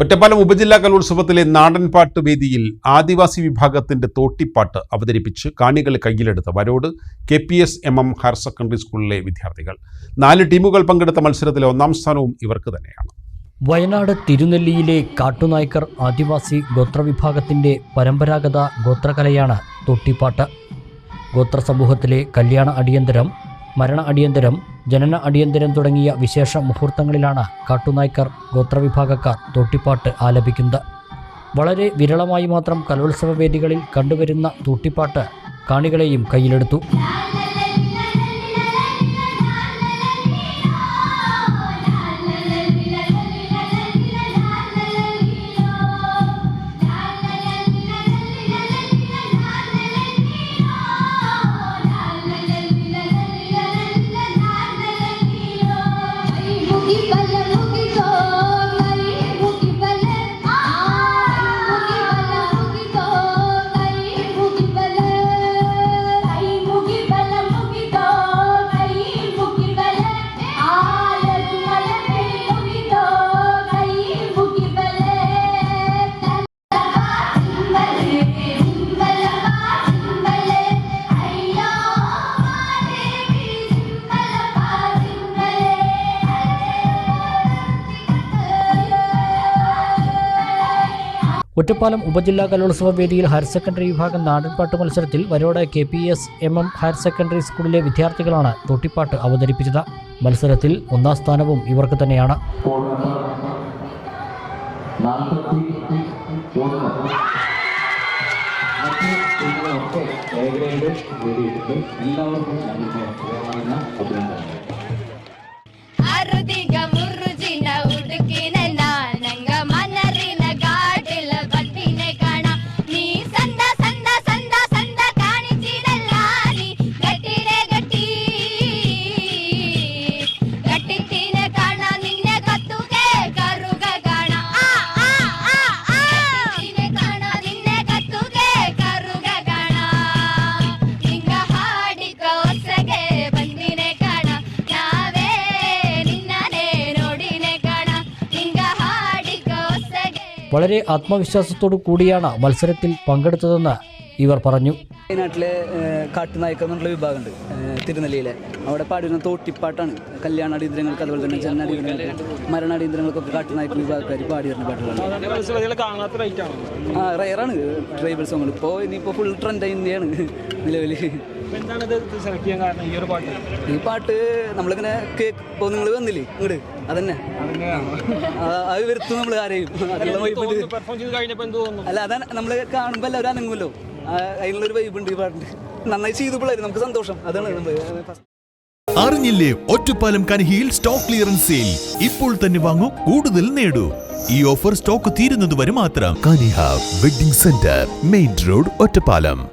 ഒറ്റപ്പാലം ഉപജില്ലാ കലോത്സവത്തിലെ നാടൻപാട്ട് വേദിയിൽ ആദിവാസി വിഭാഗത്തിന്റെ തോട്ടിപ്പാട്ട് അവതരിപ്പിച്ച് കാണികളെ കയ്യിലെടുത്ത Varode K P S M M higher secondary സ്കൂളിലെ വിദ്യാർത്ഥികൾ. നാല് ടീമുകൾ പങ്കെടുത്ത മത്സരത്തിലെ ഒന്നാം സ്ഥാനവും ഇവർക്ക് തന്നെയാണ്. വയനാട് തിരുനെല്ലിയിലെ കാട്ടുനായ്ക്കർ ആദിവാസി ഗോത്രവിഭാഗത്തിന്റെ പരമ്പരാഗത ഗോത്രകലയാണ് തൊട്ടിപ്പാട്ട്. ഗോത്ര സമൂഹത്തിലെ കല്യാണ അടിയന്തരം മരണ അടിയന്തരം ജനന അടിയന്തരം തുടങ്ങിയ വിശേഷ മുഹൂർത്തങ്ങളിലാണ് കാട്ടുനായ്ക്കർ ഗോത്രവിഭാഗക്കാർ തൊട്ടിപ്പാട്ട് ആലപിക്കുന്നത്. വളരെ വിരളമായി മാത്രം കലോത്സവ വേദികളിൽ കണ്ടുവരുന്ന തൂട്ടിപ്പാട്ട് കാണികളെയും കയ്യിലെടുത്തു. Viva ഒറ്റപ്പാലം ഉപജില്ലാ കലോത്സവ വേദിയിൽ ഹയർ സെക്കൻഡറി വിഭാഗം നാടൻപാട്ട് മത്സരത്തിൽ Varode K P S M M higher secondary സ്കൂളിലെ വിദ്യാർത്ഥികളാണ് തൊട്ടിപ്പാട്ട് അവതരിപ്പിച്ചത്. മത്സരത്തിൽ ഒന്നാം സ്ഥാനവും ഇവർക്ക് തന്നെയാണ്. എല്ലാവർക്കും വളരെ ആത്മവിശ്വാസത്തോടു കൂടിയാണ് മത്സരത്തിൽ പങ്കെടുത്തതെന്ന് ഇവർ പറഞ്ഞു വയനാട്ടിലെ കാട്ടുനായ്ക്ക എന്നുള്ള വിഭാഗമുണ്ട്. തിരുനെല്ലിയിലെ. അവിടെ പാടുന്ന തോട്ടിപ്പാട്ടാണ്. കല്യാണ അടിയന്തരങ്ങൾക്ക് അതുപോലെ തന്നെ ജനന അടിയന്തരങ്ങൾക്ക് മരണ അടിയന്തരങ്ങൾക്കൊക്കെ കാട്ടുനായ്ക്ക വിഭാഗക്കാർ പാടി വരുന്ന പാട്ടുകളാണ്. ആ റയറാണ് ട്രൈബൽ സോങ്ങുകൾ ഇപ്പോൾ ഇനിയിപ്പോൾ ഫുൾ ട്രെൻഡ് ഇന്ത്യയാണ് നിലവിൽ ഈ പാട്ട്? നമ്മളിങ്ങനെ കേക്ക് ഇപ്പോൾ നിങ്ങൾ വന്നില്ലേ ഇങ്ങോട്ട് അതന്നെ. അത് വരുത്തും നമ്മൾ ആരെയും. അല്ല അതാണ് നമ്മൾ കാണുമ്പോൾ എല്ലാവരും അനങ്ങുമല്ലോ. ആ, വൈബ് ഉണ്ട് ഈ പാട്ടിന് നന്നായി ചെയ്തു പിള്ളേർ നമുക്ക് സന്തോഷം. അതാണ് അറിഞ്ഞില്ലേ ഒറ്റപ്പാലം കനഹിയിൽ സ്റ്റോക്ക് ക്ലിയറൻസ് സെയിൽ ഇപ്പോൾ തന്നെ വാങ്ങൂ കൂടുതൽ നേടൂ. ഈ ഓഫർ സ്റ്റോക്ക് തീരുന്നതുവരെ മാത്രം. Kaniha wedding centre main road Ottapalam.